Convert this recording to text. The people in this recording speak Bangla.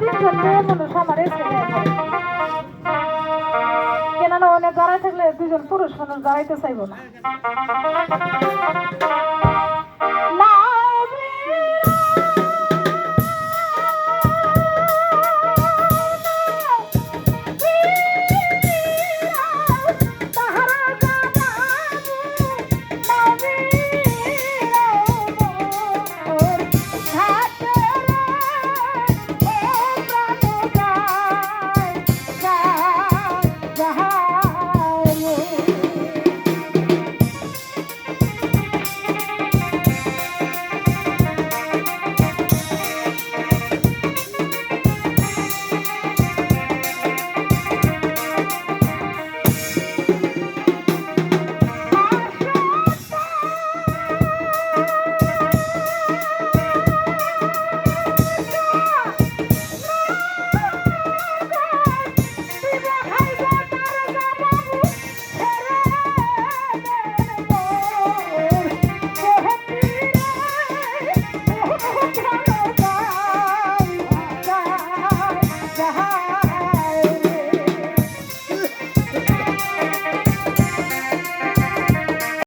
তিনজন মেয়ে মানুষ আমার কেননা অনেক দাঁড়ায় থাকলে দুজন পুরুষ মানুষ দাঁড়াইতে চাইব না the house.